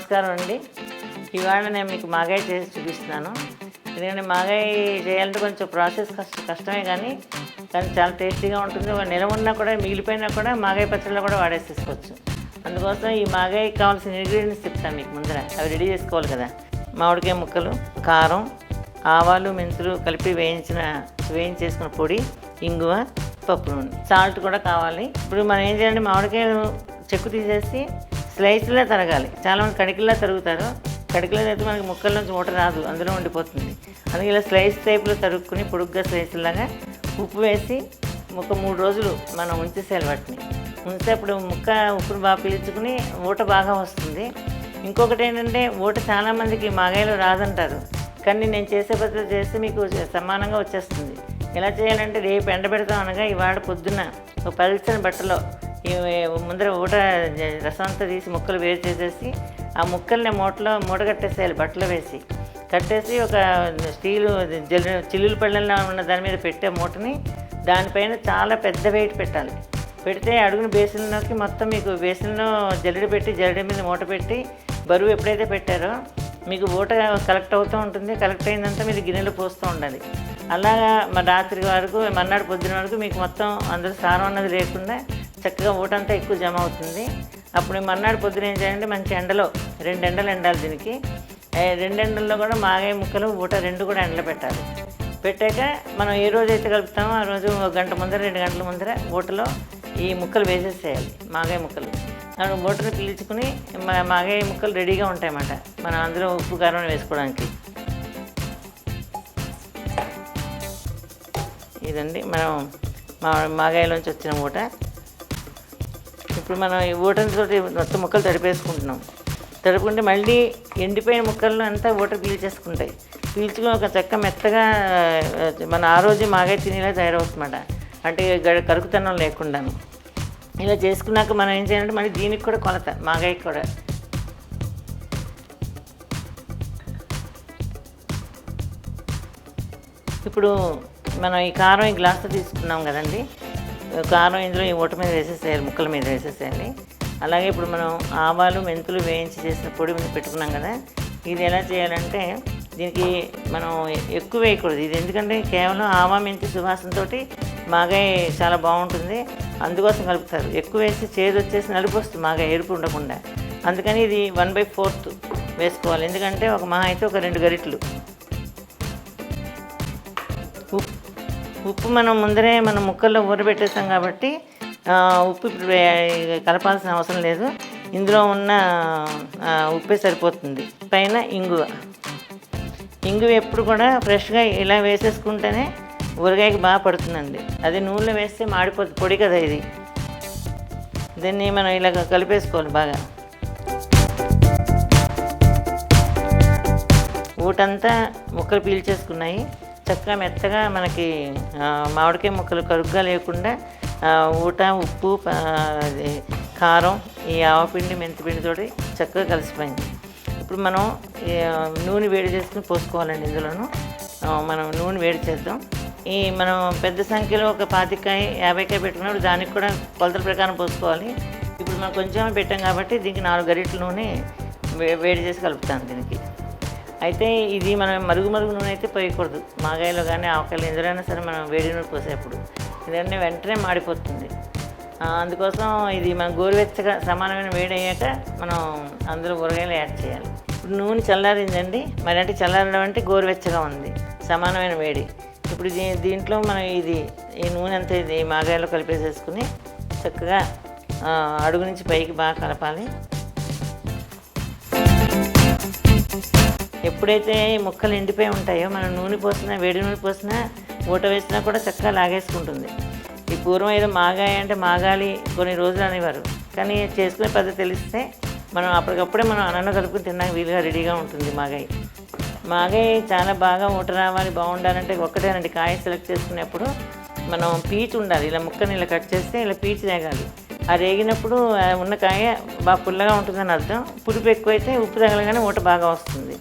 నమస్కారం అండి. ఇవాళ నేను మీకు మాగాయి చేసి చూపిస్తున్నాను. ఎందుకంటే మాగాయి చేయాలంటే కొంచెం ప్రాసెస్ కష్ట కష్టమే కానీ కానీ చాలా టేస్టీగా ఉంటుంది. ఒక నిలవ ఉన్నా కూడా మిగిలిపోయినా కూడా మాగాయి పచ్చడిలో కూడా వాడేసేసుకోవచ్చు. అందుకోసం ఈ మాగాయి కావాల్సిన ఇంగ్రీడియంట్స్ చెప్తాను మీకు ముందర. అవి రెడీ చేసుకోవాలి కదా. మామిడికాయ ముక్కలు కారం ఆవాలు మెంతులు కలిపి వేయించిన వేయించేసుకున్న పొడి ఇంగువ పప్పు నూనె. సాల్ట్ కూడా కావాలి. ఇప్పుడు మనం ఏం చేయాలంటే మామిడికాయ చెక్కు తీసేసి స్లైస్లో తరగాలి. చాలామంది కడికిలా తరుగుతారు. కడికిలో అయితే మనకి ముక్కల నుంచి మూట రాదు. అందులో ఉండిపోతుంది. అందుకే ఇలా స్లైస్ టైప్లో తరుక్కుని పొడుగ్గా స్లైస్లాగా ఉప్పు వేసి ఒక మూడు రోజులు మనం ఉంచేసేయాలి వాటిని. ఉంచితే అప్పుడు ముక్క ఉప్పును బాగా పీల్చుకుని ఊట బాగా వస్తుంది. ఇంకొకటి ఏంటంటే ఊట చాలామందికి మాగాయలు రాదంటారు. కానీ నేను చేసే పద్ధతి చేస్తే మీకు సమానంగా వచ్చేస్తుంది. ఎలా చేయాలంటే రేపు ఎండబెడతాం అనగా ఇవాళ పొద్దున్న ఒక పల్చని బట్టలో ముందర ఊట రసం అంతా తీసి ముక్కలు వేరు చేసేసి ఆ ముక్కల్ని మూటలో మూట కట్టేసేయాలి వేసి. కట్టేసి ఒక స్టీలు జల్ చిల్లుల పళ్ళల్లో ఉన్న దాని మీద పెట్టే మూటని దానిపైన చాలా పెద్ద వెయిట్ పెట్టాలి. పెడితే అడుగున బేసిన్లోకి మొత్తం మీకు బేసిన్లో జల్లెడ పెట్టి జల్లెడ మీద మూట పెట్టి బరువు ఎప్పుడైతే పెట్టారో మీకు ఊట కలెక్ట్ అవుతూ ఉంటుంది. కలెక్ట్ అయిందంతా మీరు గిన్నెలు పోస్తూ ఉండాలి. అలాగా మా రాత్రి వరకు మర్నాడు పొద్దున వరకు మీకు మొత్తం అందులో సారం అన్నది లేకుండా చక్కగా ఊట అంతా ఎక్కువ జమ అవుతుంది. అప్పుడు మర్నాడు పొద్దున ఏం చేయాలంటే మంచి ఎండలో రెండు ఎండలు ఎండాలి దీనికి. రెండు ఎండల్లో కూడా మాగాయ ముక్కలు ఊట రెండు కూడా ఎండలో పెట్టాలి. పెట్టాక మనం ఏ రోజు అయితే కలుపుతామో ఆ రోజు ఒక గంట ముందర రెండు గంటల ముందర ఊటలో ఈ ముక్కలు వేసేసేయాలి మాగాయ ముక్కలు. మనం ఊటను పిలుచుకుని మాగాయ ముక్కలు రెడీగా ఉంటాయన్నమాట. మనం అందులో ఉప్పు కారం వేసుకోవడానికి. ఇదండి మనం మా మాగాయలోంచి వచ్చిన ఊట ఇప్పుడు మనం ఈ ఊటతోటి మొత్తం ముక్కలు తడిపేసుకుంటున్నాం. తడుపుకుంటే మళ్ళీ ఎండిపోయిన ముక్కల్లో అంతా ఊట పీల్చేసుకుంటాయి. పీల్చుకుని ఒక చెక్క మెత్తగా మన ఆ రోజు మాగా తినేలా తయారవుతుందన్నమాట. అంటే గ- కరుకుతనం లేకుండాను. ఇలా చేసుకున్నాక మనం ఏం చేయాలంటే మళ్ళీ దీనికి కూడా కొలత మాగాయి కూడా. ఇప్పుడు మనం ఈ కారం ఈ గ్లాస్తో తీసుకున్నాం కదండి. కారం ఇందులో ఈ ఊట మీద వేసేసేయాలి ముక్కల మీద వేసేసేయాలి. అలాగే ఇప్పుడు మనం ఆవాలు మెంతులు వేయించి చేసిన పొడి మీద పెట్టుకున్నాం కదా ఇది ఎలా చేయాలంటే దీనికి మనం ఎక్కువ వేయకూడదు. ఇది ఎందుకంటే కేవలం ఆవా మెంతి సువాసనతో మాగాయ చాలా బాగుంటుంది. అందుకోసం కలుపుతారు. ఎక్కువ వేసి చేదు వచ్చేసి నలుపు వస్తుంది మాగాయ ఎరుపు ఉండకుండా. అందుకని ఇది వన్ బై ఫోర్త్ వేసుకోవాలి. ఎందుకంటే ఒక మహా అయితే ఒక రెండు గరిట్లు. ఉప్పు మనం ముందరే మనం ముక్కల్లో ఊరబెట్టేస్తాం కాబట్టి ఉప్పు కలపాల్సిన అవసరం లేదు. ఇందులో ఉన్న ఉప్పే సరిపోతుంది. పైన ఇంగువ. ఇంగువ ఎప్పుడు కూడా ఫ్రెష్గా ఇలా వేసేసుకుంటేనే ఊరగాయకి బాగా పడుతుందండి. అది నూనెలో వేస్తే మాడిపోతుంది పొడి కదా ఇది. దీన్ని మనం ఇలా కలిపేసుకోవాలి బాగా. ఊటంతా ముక్కలు పీల్చేసుకున్నాయి. చక్కగా మెత్తగా మనకి మామిడికాయ ముక్కలు కరుగ్గా లేకుండా ఊట ఉప్పు అది కారం ఈ ఆవపిండి మెంతిపిండితోటి చక్కగా కలిసిపోయింది. ఇప్పుడు మనం నూనె వేడి చేసుకుని పోసుకోవాలండి ఇందులోను. మనం నూనె వేడి చేద్దాం. ఈ మనం పెద్ద సంఖ్యలో ఒక పాతికాయ యాభైకాయ పెట్టుకున్నప్పుడు దానికి కూడా కొలతల ప్రకారం పోసుకోవాలి. ఇప్పుడు మనం కొంచెం పెట్టాం కాబట్టి దీనికి నాలుగు గరిటెల నూనె వే- వేడి చేసి కలుపుతాను దీనికి. అయితే ఇది మనం మరుగు మరుగు నూనె అయితే పోయకూడదు. మాగాయలో కానీ ఆవకాయలు ఎందులోనైనా సరే మనం వేడి నూనె పోసేప్పుడు ఎందుకంటే వెంటనే మాడిపోతుంది. అందుకోసం ఇది మనం గోరువెచ్చగా సమానమైన వేడి అయ్యాక మనం అందులో ఊరగాయలు యాడ్ చేయాలి. ఇప్పుడు నూనె చల్లారిందండి. మరి అంటే చల్లారడం అంటే గోరువెచ్చగా ఉంది. సమానమైన వేడి. ఇప్పుడు దీ దీంట్లో మనం ఇది ఈ నూనె అంతా ఇది మాగాయలో కలిపేసేసుకుని చక్కగా అడుగు నుంచి పైకి బాగా కలపాలి. ఎప్పుడైతే ముక్కలు ఎండిపోయి ఉంటాయో మనం నూనె పోసినా వేడి నూనె పోసినా ఊట వేసినా కూడా చక్కగా లాగేసుకుంటుంది. ఈ పూర్వం ఏదో మాగాయ అంటే మాగాలి కొన్ని రోజులు అనేవారు. కానీ చేసుకునే పద్ధతి తెలిస్తే మనం అప్పటికప్పుడే మనం అన్నం కలుపుకుని తిన్నాక వీలుగా రెడీగా ఉంటుంది మాగాయి. మాగాయి చాలా బాగా ఊట రావాలి బాగుండాలంటే ఒక్కటేనండి కాయ సెలెక్ట్ చేసుకునేప్పుడు మనం పీచు ఉండాలి. ఇలా ముక్కని ఇలా కట్ చేస్తే ఇలా పీచు రేగాలి ఆ రేగినప్పుడు ఉన్న కాయ బాగా పుల్లగా ఉంటుందని అర్థం. పులుపు ఎక్కువైతే ఉప్పు తగలగానే ఊట బాగా వస్తుంది.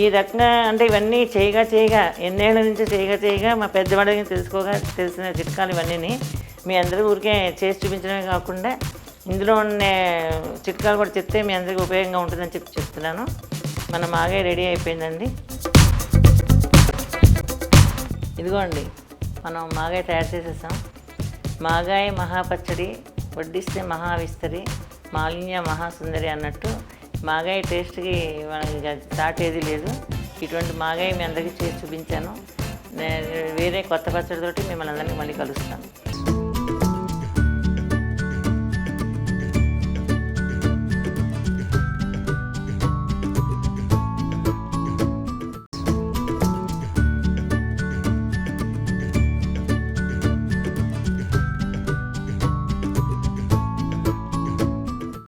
ఈ రకంగా అంటే ఇవన్నీ చేయగా చేయగా ఎన్నేళ్ళ నుంచి చేయగా చేయగా మా పెద్దవాళ్ళకి తెలుసుకోగా తెలిసిన చిట్కాలు ఇవన్నీ మీ అందరి ఊరికే చేసి చూపించడమే కాకుండా ఇందులో ఉన్న చిట్కాలు కూడా చెప్తే మీ అందరికీ ఉపయోగంగా ఉంటుందని చెప్పి చెప్తున్నాను. మన మాగాయ రెడీ అయిపోయిందండి. ఇదిగోండి మనం మాగాయ తయారు చేసేసాం. మాగాయ మహాపచ్చడి వడ్డిస్తే మహావిస్తరి మాలిన్య మహాసుందరి అన్నట్టు మాగాయ టేస్ట్కి మనకి ఇక దాటేది లేదు. ఇటువంటి మాగాయ మీ అందరికీ చేసి చూపించాను. వేరే కొత్త పచ్చడితోటి మిమ్మల్ని అందరినీ మళ్ళీ కలుస్తాను.